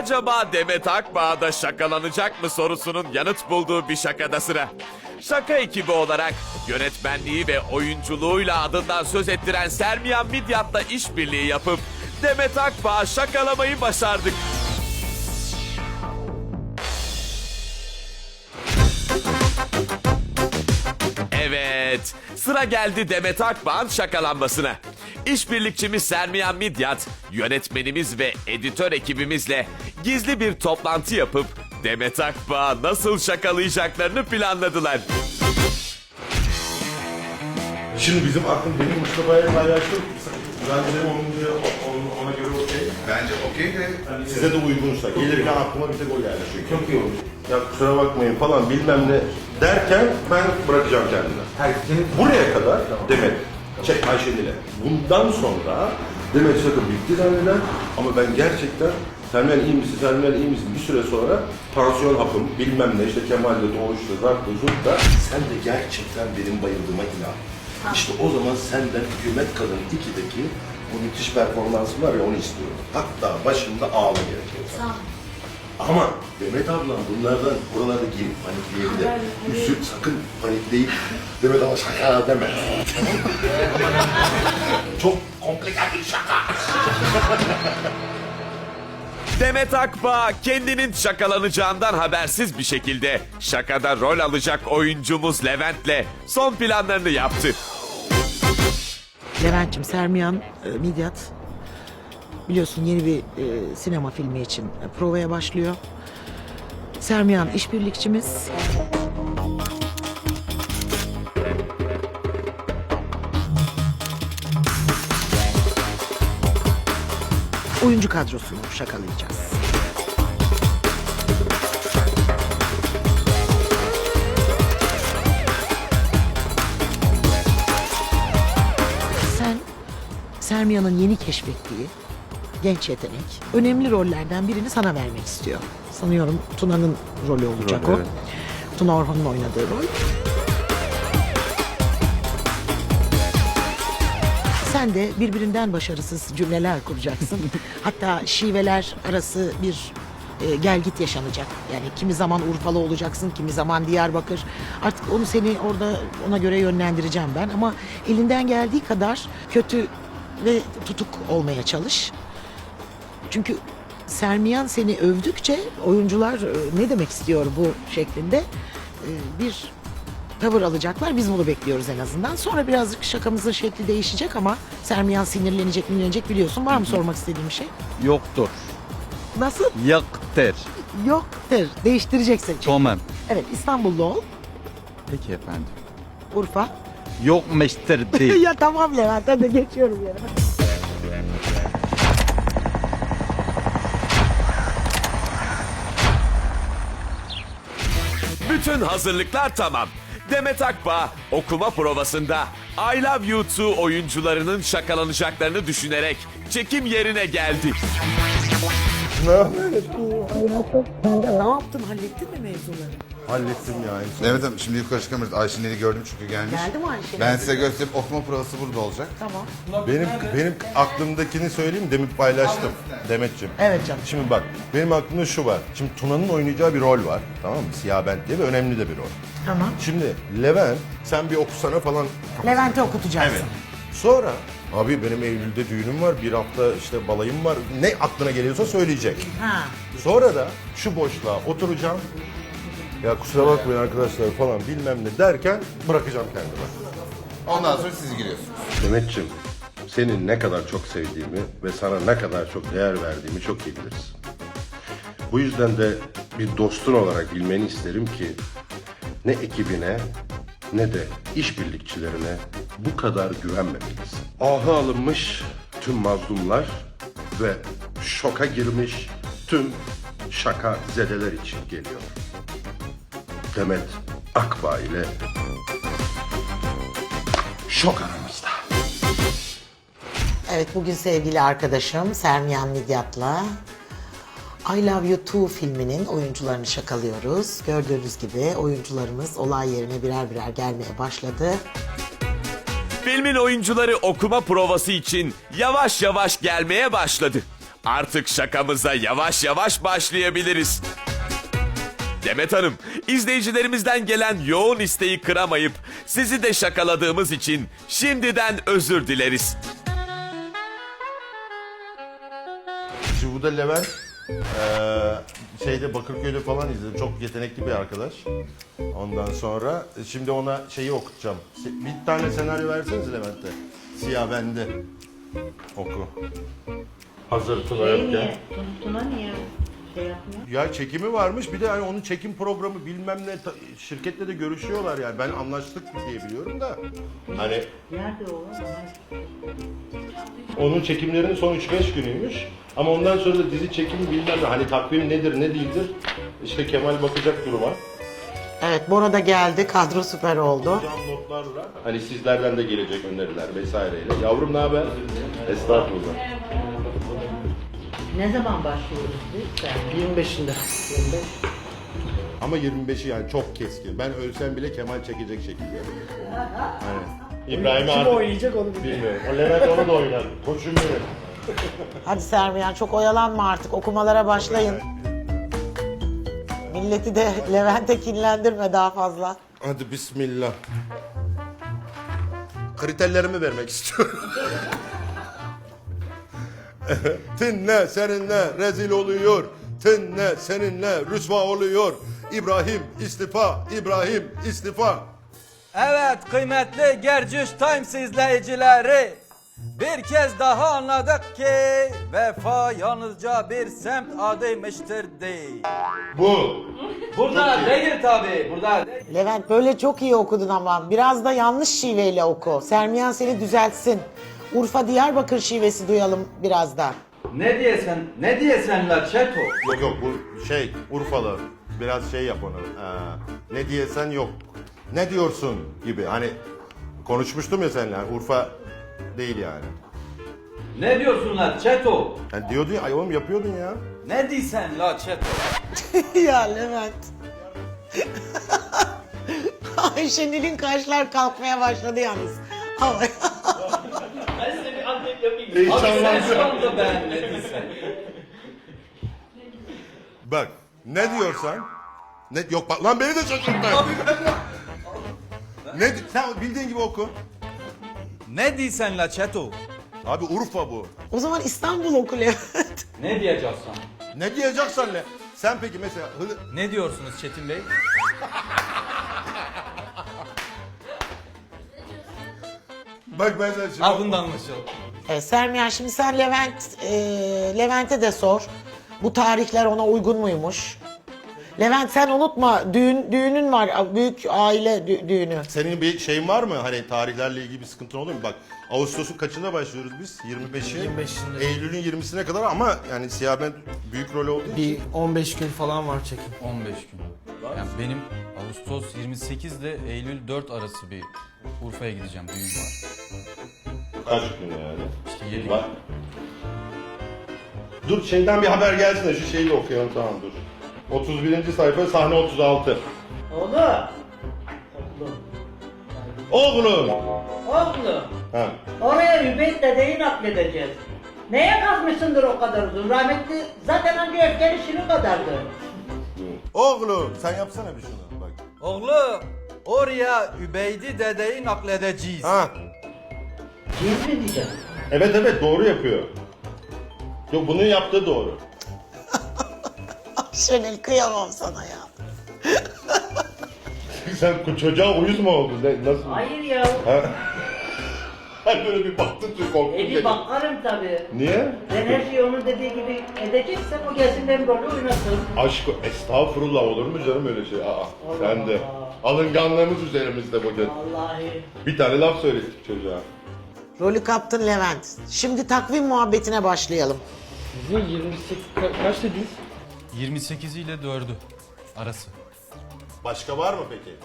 Acaba Demet Akbağ da şakalanacak mı sorusunun yanıt bulduğu bir şakada sıra. Şaka ekibi olarak yönetmenliği ve oyunculuğuyla adından söz ettiren Sermiyan Midyat'la işbirliği yapıp Demet Akbağ şakalamayı başardık. Evet, sıra geldi Demet Akbağ'ın şakalanmasına. İşbirlikçimiz Sermiyan Midyat, yönetmenimiz ve editör ekibimizle gizli bir toplantı yapıp Demet Akbağ nasıl şakalayacaklarını planladılar. Şimdi bizim aklım benim Mustafa'ya paylaştım. Bence onun diye onun- ona göre okey. Bence okey de Size de uygunsa. Gelirken aklıma bir tek o geldi çünkü. Çok iyi olur. Ya kusura bakmayın falan bilmem ne derken ben bırakacağım kendime. Buraya kadar Demet, çek Ayşenil'e. Bundan sonra Demet sakın bitti zanneder ama ben gerçekten Selmen iyi misin, Selmen iyi misin bir süre sonra tansiyon hapım bilmem ne işte Kemal'de doğuşta, Zart'ta, Zurt'ta sen de gerçekten benim bayıldığıma inan. İşte o zaman senden Hükümet Kadın 2'deki o müthiş performansın var ya onu istiyorum. Hatta başında ağla gerekiyorsa. Ama Demet ablam bunlardan buralarda girip panikleyebilir. Üstü sakın panikleyip Demet abla şaka deme. Çok komplike bir şaka. Demet Akbağ kendinin şakalanacağından habersiz bir şekilde şakada rol alacak oyuncumuz Levent'le son planlarını yaptı. Levent'ciğim Sermiyan e, Midyat biliyorsun yeni bir e, sinema filmi için provaya başlıyor. Sermiyan işbirlikçimiz. Oyuncu kadrosunu şakalayacağız. Sen Sermiyan'ın yeni keşfettiği genç yetenek önemli rollerden birini sana vermek istiyor. Sanıyorum Tuna'nın rolü olacak Rol, o. evet. Tuna Orhan'ın oynadığı rol. Sen de birbirinden başarısız cümleler kuracaksın. Hatta şiveler arası bir e, gel git yaşanacak. Yani kimi zaman Urfalı olacaksın, kimi zaman Diyarbakır. Artık onu seni orada ona göre yönlendireceğim ben. Ama elinden geldiği kadar kötü ve tutuk olmaya çalış. Çünkü Sermiyan seni övdükçe oyuncular e, ne demek istiyor bu şeklinde e, bir tavır alacaklar. Biz bunu bekliyoruz en azından. Sonra birazcık şakamızın şekli değişecek ama Sermiyan sinirlenecek, sinirlenecek biliyorsun. Var mı sormak istediğin bir şey? Yoktur. Nasıl? Yaktır. Yoktur. Değiştireceksin. Tamam. Evet İstanbullu ol. Peki efendim. Urfa. Yokmuştur değil. ya tamam Levent hadi geçiyorum yerine. Bütün hazırlıklar tamam. Demet Akbağ okuma provasında I Love You Too oyuncularının şakalanacaklarını düşünerek çekim yerine geldi. Ne yaptın? Hallettin mi mevzuları? Hallettim ya. Evet hanım şimdi yukarı çıkamıyoruz. Ayşen'i gördüm çünkü gelmiş. Geldi mi Ayşe? Ben size gösterip okuma provası burada olacak. Tamam. Benim benim aklımdakini söyleyeyim mi? demin paylaştım Demetciğim. Evet canım. Şimdi bak benim aklımda şu var. Şimdi Tuna'nın oynayacağı bir rol var. Tamam mı? Siyah Bent diye ve önemli de bir rol. Tamam. Şimdi Levent sen bir okusana falan. Levent'i okutacaksın. Evet. Sonra abi benim Eylül'de düğünüm var. Bir hafta işte balayım var. Ne aklına geliyorsa söyleyecek. Ha. Sonra da şu boşluğa oturacağım. Ya kusura bakmayın arkadaşlar falan bilmem ne derken bırakacağım kendime. Ondan sonra siz giriyorsunuz. Demetciğim, seni ne kadar çok sevdiğimi ve sana ne kadar çok değer verdiğimi çok iyi bilirsin. Bu yüzden de bir dostun olarak bilmeni isterim ki ne ekibine ne de işbirlikçilerine bu kadar güvenmemelisin. Aha alınmış tüm mazlumlar ve şoka girmiş tüm şaka zedeler için geliyor. Demet Akbağ ile şok aramızda. Evet bugün sevgili arkadaşım Sermiyan Midyat'la I Love You Too filminin oyuncularını şakalıyoruz. Gördüğünüz gibi oyuncularımız olay yerine birer birer gelmeye başladı. Filmin oyuncuları okuma provası için yavaş yavaş gelmeye başladı. Artık şakamıza yavaş yavaş başlayabiliriz. Demet Hanım, izleyicilerimizden gelen yoğun isteği kıramayıp sizi de şakaladığımız için şimdiden özür dileriz. Şimdi bu da Levent. Ee, şeyde Bakırköy'de falan izledim. Çok yetenekli bir arkadaş. Ondan sonra e, şimdi ona şeyi okutacağım. Se- Bir tane senaryo verseniz Levent'e. Siyah bende. Oku. Hazır Tuna Şey yokken. niye? Tun- Tuna niye şey yapmıyor? Ya çekimi varmış bir de hani onun çekim programı bilmem ne ta- şirketle de görüşüyorlar yani. Ben anlaştık diye biliyorum da. Hani Nerede o? Onun çekimlerinin son 3-5 günüymüş. Ama ondan sonra da dizi çekimi bilmem ne. Hani takvim nedir ne değildir. İşte Kemal bakacak duruma. Evet Bora da geldi. Kadro süper oldu. Notlarla. Hani sizlerden de gelecek öneriler vesaireyle. Yavrum ne haber? Estağfurullah. Ne zaman başlıyoruz biz? Sen? 25'inde. 25. Ama 25'i yani çok keskin. Ben ölsem bile Kemal çekecek şekilde. Hani İbrahim Kim abi oynayacak onu bilmiyorum. bilmiyorum. O Levent onu da oynar. Koçum benim. Hadi Sermiyan çok oyalanma artık. Okumalara başlayın. Milleti de Levent'e kinlendirme daha fazla. Hadi bismillah. Kriterlerimi vermek istiyorum. Tinle seninle rezil oluyor. Tinle seninle rüsva oluyor. İbrahim istifa, İbrahim istifa. Evet kıymetli Gercüş Times izleyicileri bir kez daha anladık ki vefa yalnızca bir semt adıymıştır değil. Bu. Burada değil tabi burada değil. Levent böyle çok iyi okudun ama biraz da yanlış şiveyle oku. Sermiyan seni düzeltsin. Urfa Diyarbakır şivesi duyalım biraz da. Ne diyesen ne diyesen la çeto. Yok yok bu şey Urfalı. Biraz şey yap onu. Ee, ne diyesen yok. Ne diyorsun gibi. Hani konuşmuştum ya seninle. hani Urfa değil yani. Ne diyorsun la çeto? Yani diyordu ya ay oğlum yapıyordun ya. Ne diysen la çeto? ya Levent. Ayşenil'in kaşlar kalkmaya başladı yalnız. Ama Anlayıp yapayım. Abi sen şu anda. Bak ne diyorsan ne yok bak lan beni de şaşırtma. ne di- sen bildiğin gibi oku. Ne diysen la çeto? Abi Urfa bu. o zaman İstanbul oku Levent. Ne diyeceksin? Ne diyeceksen ne? Sen peki mesela Hılı- Ne diyorsunuz Çetin Bey? bak ben sana şimdi Ha bundan anlaşıldı. Evet, Sermiyan şimdi sen Levent, e, Levent'e de sor. Bu tarihler ona uygun muymuş? Levent sen unutma düğün düğünün var büyük aile dü- düğünü. senin bir şeyin var mı? Hani tarihlerle ilgili bir sıkıntın olur mu? Bak Ağustos'un kaçında başlıyoruz biz? 25'i. 25'inde. Eylül'ün 20'sine kadar ama yani Siyah Ben büyük rol olduğu için. Bir 15 gün falan var çekim. 15 gün. Yani benim Ağustos 28 ile Eylül 4 arası bir Urfa'ya gideceğim düğün var. Kaç gün yani? İşte 7 gün. Var. Dur şeyden bir haber gelsin de şu şeyi de okuyalım tamam dur. 31. sayfa sahne 36. Oğlum. Oğlum. Oğlum. Oğlum. Ha. Oraya Übeyt dedeyi nakledeceğiz. Neye kazmışsındır o kadar uzun? Rahmetli zaten anca öfkeli şirin kadardı. Oğlum sen yapsana bir şunu bak. Oğlum oraya Übeydi dedeyi nakledeceğiz. Ha. Cins mi diyeceğim? Evet evet doğru yapıyor. Yok bunu yaptığı doğru. Şenil kıyamam sana ya. Sen çocuğa uyuz mu oldun? Ne, nasıl? Hayır ya. Ha? Ben böyle bir baktım ki korktum. E bir bakarım tabii. Niye? Ben her şeyi onun dediği gibi edeceksem o gelsin benim rolü oynasın. Aşk estağfurullah olur mu canım öyle şey? Aa, sen de. Alınganlığımız üzerimizde bugün. Vallahi. Bir tane laf söyledik çocuğa. Rolü kaptın Levent. Şimdi takvim muhabbetine başlayalım. Ne 28 ka- kaç dediniz? 28 ile 4'ü arası. Başka var mı peki?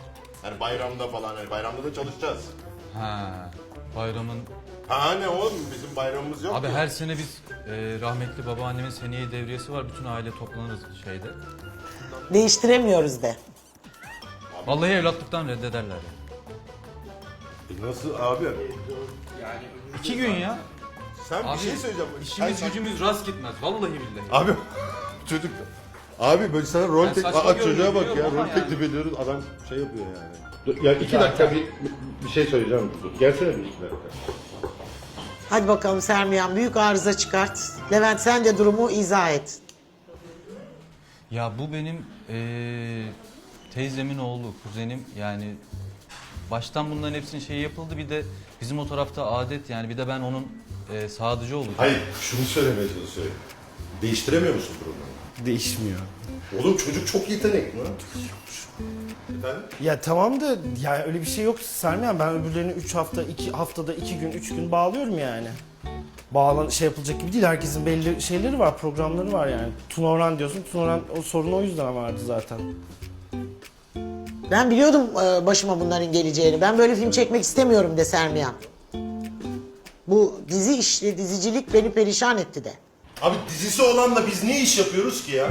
Yani bayramda falan, hani bayramda da çalışacağız. Ha, bayramın... Ha ne oğlum bizim bayramımız yok Abi ki. her sene biz e, rahmetli babaannemin seneye devriyesi var. Bütün aile toplanırız şeyde. Değiştiremiyoruz de. Vallahi evlatlıktan reddederler. E Nasıl abi? İki gün ya. Sen bir Abi, şey söyleyeceğim. İşimiz Sen- gücümüz rast gitmez. Vallahi billahi. Abi çocuk Abi böyle sana rol Ben tek... saçma Aa, görünüyor, çocuğa bak ya rol ama teklif ediyoruz adam şey yapıyor yani. Ya iki dakika bir, bir şey söyleyeceğim. Gelsene bir iki dakika. Hadi bakalım Sermiyan büyük arıza çıkart. Levent sen de durumu izah et. Ya bu benim eee, teyzemin oğlu, kuzenim yani baştan bunların hepsinin şeyi yapıldı. Bir de bizim o tarafta adet yani bir de ben onun eee sadıcı olacağım. Hayır şunu söylemeye çalışıyorum. Değiştiremiyor musun programı? Değişmiyor. Oğlum çocuk çok yetenekli lan. Efendim? Ya tamam da yani öyle bir şey yok Sermiyan. Ben öbürlerini 3 hafta, 2 haftada 2 gün, 3 gün bağlıyorum yani. Bağlan şey yapılacak gibi değil. Herkesin belli şeyleri var, programları var yani. Tunoran diyorsun. Tunoran o sorun o yüzden vardı zaten. Ben biliyordum e, başıma bunların geleceğini. Ben böyle film çekmek istemiyorum de Sermiyan. Bu dizi işte dizicilik beni perişan etti de. Abi dizisi olan da biz ne iş yapıyoruz ki ya?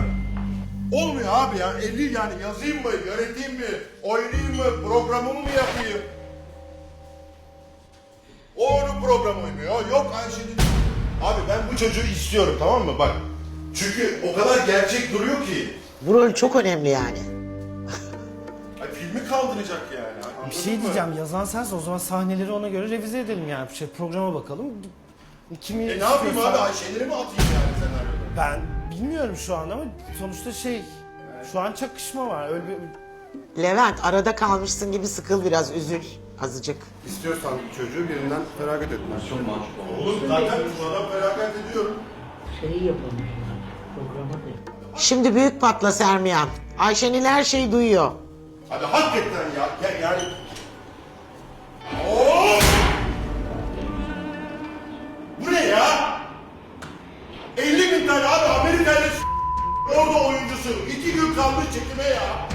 Olmuyor abi ya. 50 yani yazayım mı, yöneteyim mi, oynayayım mı, programımı mı yapayım? O onun programı oynuyor. Yok Ayşe'nin... Abi ben bu çocuğu istiyorum tamam mı? Bak. Çünkü o kadar gerçek duruyor ki. Bu rol çok önemli yani. Filmi kaldıracak yani. Anladın Bir şey mı? diyeceğim. Yazan sensin. O zaman sahneleri ona göre revize edelim yani. Şey, programa bakalım. Kimi E ne yapayım abi? Ayşe'leri mi atayım yani senaryoda? Ben bilmiyorum şu an ama sonuçta şey şu an çakışma var. Öyle bir Levent arada kalmışsın gibi sıkıl biraz üzül azıcık. İstiyorsan çocuğu birinden feragat etmez. Çok Oğlum zaten şu adam feragat ediyorum. Şeyi yapılmış. Programı da. Şimdi büyük patla Sermiyan. Ayşenil her şeyi duyuyor. Abi hakikaten ya. ya yani... Oo! Bu ne ya? 50 bin tane abi Amerika'yla s- orada oyuncusu. İki gün kalmış çekime ya.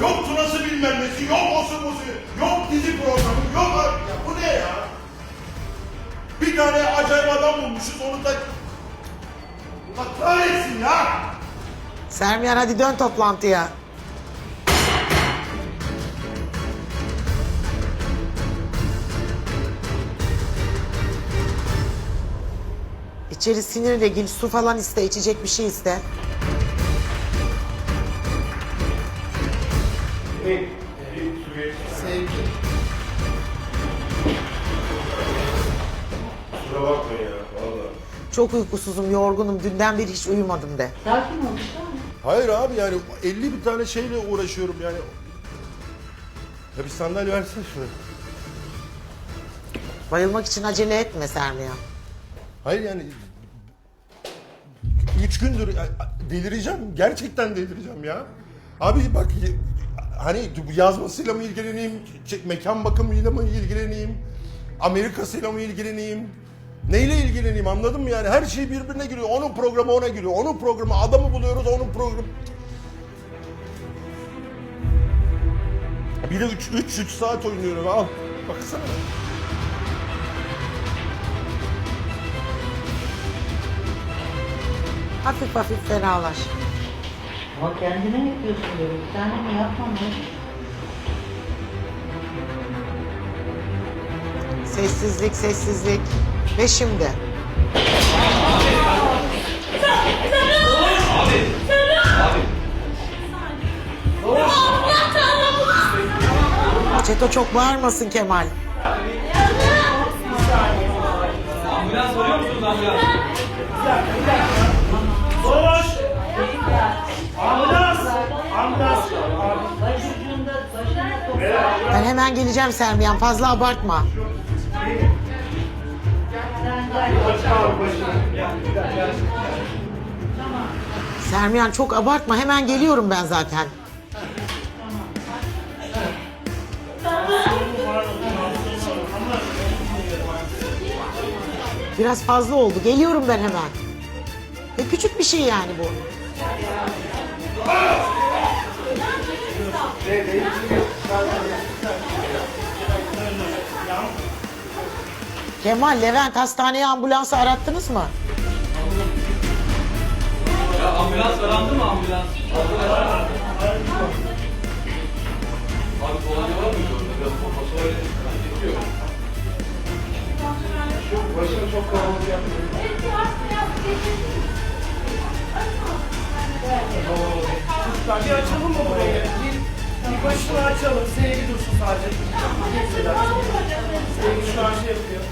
Yok tunası bilmem nesi, yok osu busu, yok dizi programı, yok abi ya. Bu ne ya? Bir tane acayip adam bulmuşuz onu da... Allah kahretsin ya! Sermiyan hadi dön toplantıya. İçeri sinirle gir, su falan iste, içecek bir şey iste. Kusura bakmayın ya vallahi. Çok uykusuzum, yorgunum, dünden beri hiç uyumadım de. Sakin ol. tamam mı? Hayır abi yani 50 bin tane şeyle uğraşıyorum yani. Ya bir sandalye versene şuraya. Bayılmak için acele etme Sermiyan. Hayır yani üç gündür ya, delireceğim. Gerçekten delireceğim ya. Abi bak hani yazmasıyla mı ilgileneyim, mekan bakımıyla mı ilgileneyim, Amerika'sıyla mı ilgileneyim, neyle ilgileneyim anladın mı yani? Her şey birbirine giriyor. Onun programı ona giriyor. Onun programı adamı buluyoruz, onun programı... Bir de 3 3 3 saat oynuyorum al. Baksana. Hafif hafif ferahlaş. Ama kendine yapıyorsun böyle. Bir tane mi yapma mı? Sessizlik, sessizlik. Ve şimdi. Çeto çok bağırmasın Kemal. Ambulans arıyor musunuz ambulans? Başucunda, başına topla. Ben hemen geleceğim Sermiyan fazla abartma. Sermiyan çok abartma hemen geliyorum ben zaten. Biraz fazla oldu. Geliyorum ben hemen. E küçük bir şey yani bu. Kemal, Levent hastaneye ambulansı arattınız mı? Ya ambulans arandı mı ambulans? Abi kolonya var mıydı orada? Biraz kafası öyle geçiyor. Bir açalım. Sevgi dursun sadece. Sevgi şu an şey yapıyor.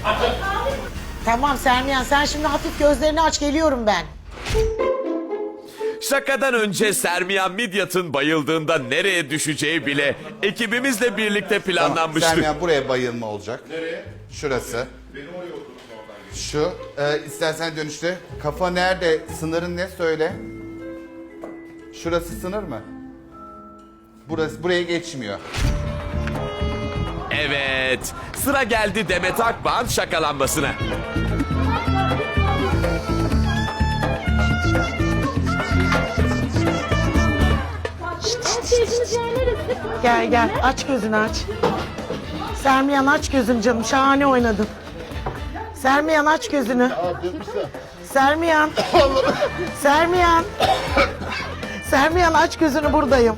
Tamam Sermiyan sen şimdi hafif gözlerini aç geliyorum ben. Şakadan önce Sermiyan Midyat'ın bayıldığında nereye düşeceği bile ekibimizle birlikte planlanmıştı. Sermiyan buraya bayılma olacak. Nereye? Şurası. Benim oraya Şu. E, istersen dönüşte. Kafa nerede? Sınırın ne söyle. Şurası sınır mı? Burası buraya geçmiyor. Evet, sıra geldi Demet Akbağ'ın şakalanmasına. Gel gel aç gözünü aç. Sermiyan aç gözünü canım şahane oynadın. Sermiyan aç gözünü. Sermiyan. Sermiyan. Sermiyan aç gözünü buradayım.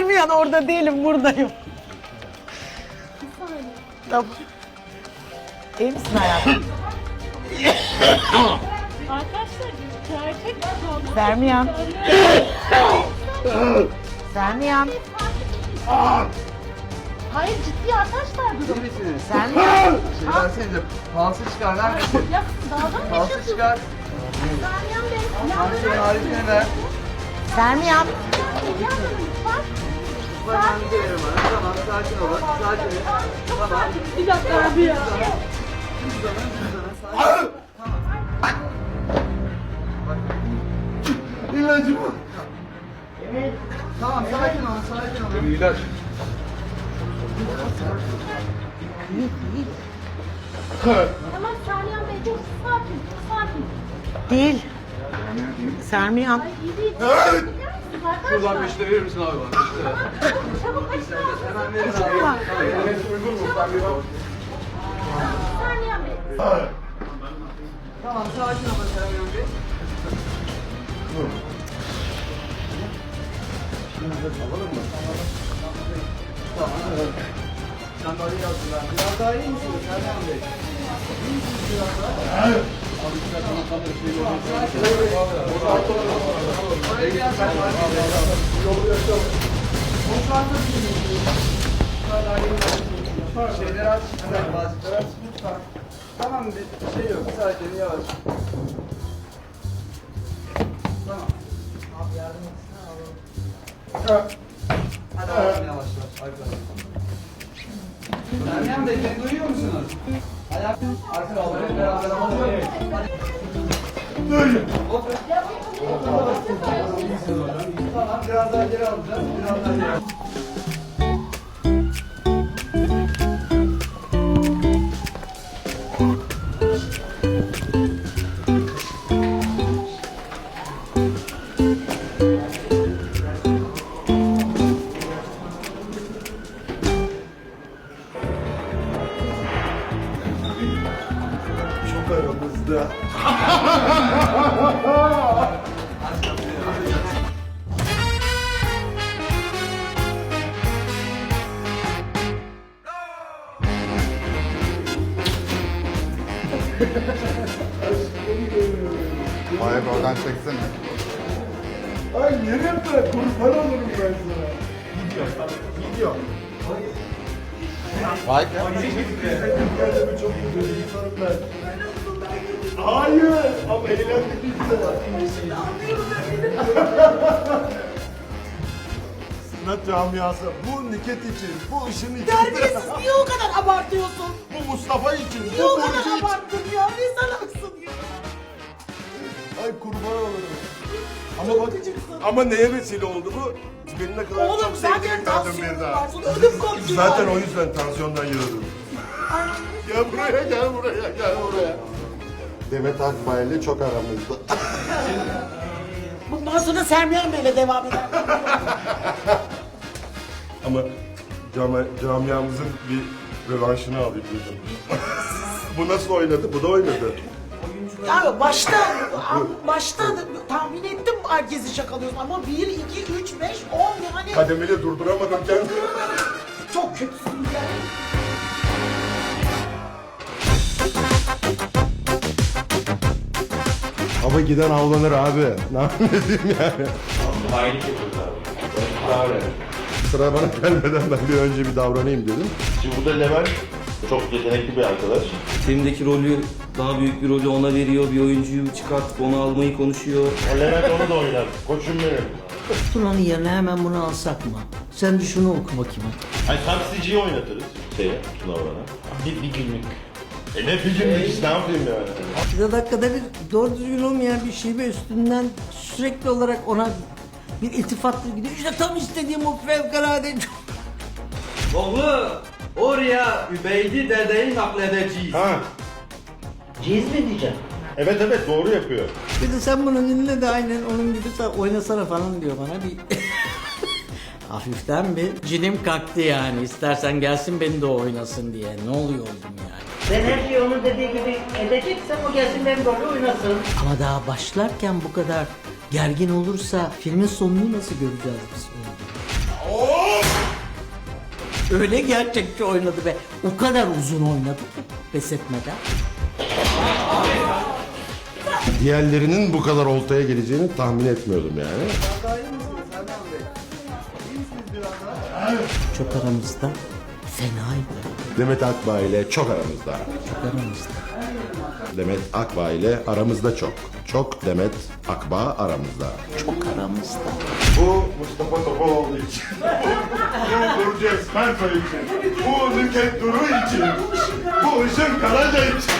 Sermiyan orada değilim buradayım. Tamam. İyi misin hayatım? Arkadaşlar gerçek mi oldu? Sermiyan. Sermiyan. Hayır ciddi arkadaşlar durum. Sermiyan. Falsı çıkar lan. Ya dalga mı geçiyorsunuz? çıkar. Sermiyan Bey. Yalnız Haricine ver. Sermiyan. lütfen. Gelirim bana. Tamam sakin olun. Sakin olun. Sakin. Bir dakika abi ya. Tamam sakin olun. Sakin olun. İlaç. Tamam Sermiyan Bey çok sakin. Sakin. Değil. Sermiyan. İyi değil. Arkadaşlar. Ulan beşte verir misin abi bana? Beşte. Çabuk açın ağzını. Hemen verin abi. Evet uygun mu? Sen bir bak. Sermiyan Bey. Tamam sakin olun Serhan Bey. Sen de oraya yazdın ben. Biraz daha iyi misin Serhan Bey? Abi Şeyleri aç. Bazıları aç lütfen. Tamam bir şey yok. Sakin yavaş. Tamam. Abi yardım etsene alalım. Hadi alalım yavaş yavaş. Meryem Bey beni duyuyor musunuz? Ayak arka kaldırın beraber alalım. Hadi. Otur. Tamam biraz daha geri alacağız. Biraz daha geri Çok Vay be oradan çeksene. Ay yerim ben kurban olurum ben sana. Gidiyor. Gidiyor. Vay be. Kendimi çok iyi insanım ben. Hayır ama eğlendik biz de. Sanat camiası bu Niket için, bu ışın için. Terbiyesiz niye o kadar abartıyorsun? Bu Mustafa için, Niye bu o Burcu kadar için. abarttın ya? Ne salaksın ya? Ay kurban olurum. Ama bak, ama neye vesile oldu bu? Beni ne kadar Oğlum çok zaten kadın tansiyonun bir daha. var. Sana ödüm kopuyor. Zaten o yüzden tansiyondan yürüdüm. gel buraya, gel buraya, gel buraya. Demet Akbay'la çok aramızda. Bundan sonra Sermiyan Bey'le devam eder. Ama cami, camiamızın bir rövanşını alayım dedim. bu nasıl oynadı? Bu da oynadı. Ya başta başta tahmin ettim herkesi şakalıyorsun ama 1, 2, 3, 5, 10 yani Kademeli durduramadım kendimi. çok kötüsün ya. Baba giden avlanır abi. Ne yapayım yani? Sıra bana gelmeden ben bir önce bir davranayım dedim. Şimdi burada Levent çok yetenekli bir arkadaş. Filmdeki rolü daha büyük bir rolü ona veriyor. Bir oyuncuyu çıkartıp onu almayı konuşuyor. Levent onu da oynar. Koçum benim. Tuna'nın yerine hemen bunu alsak mı? Sen de şunu oku bakayım. Ay taksiciyi oynatırız şeye, Tuna Orhan'a. Bir, bir günlük. E ne işte ne yapayım yani? Bir dakikada bir doğru düzgün olmayan bir şive üstünden sürekli olarak ona bir iltifatla gidiyor. İşte tam istediğim o fevkalade Oğlu oraya Übeydi dedeyi nakledeceğiz. Ha, Ciz mi diyeceğim? evet evet doğru yapıyor. Bir de sen bunu dinle de aynen onun gibi sen oynasana falan diyor bana bir hafiften bir cinim kalktı yani. İstersen gelsin beni de oynasın diye. Ne oluyor oldum yani. Ben her şeyi onun dediği gibi edeceksem o gelsin benim rolü oynasın. Ama daha başlarken bu kadar gergin olursa filmin sonunu nasıl göreceğiz biz Öyle gerçekçi oynadı ve o kadar uzun oynadı ki pes etmeden. Diğerlerinin bu kadar oltaya geleceğini tahmin etmiyordum yani. Çok aramızda fenaydı. Demet Akbağ ile çok aramızda. Çok aramızda. Demet Akbağ ile aramızda çok. Çok Demet Akbağ aramızda. Çok aramızda. Bu Mustafa Topaloğlu için. Bu Burcu Esmersoy için. Bu Nüket Duru için. Bu Işın Karaca için.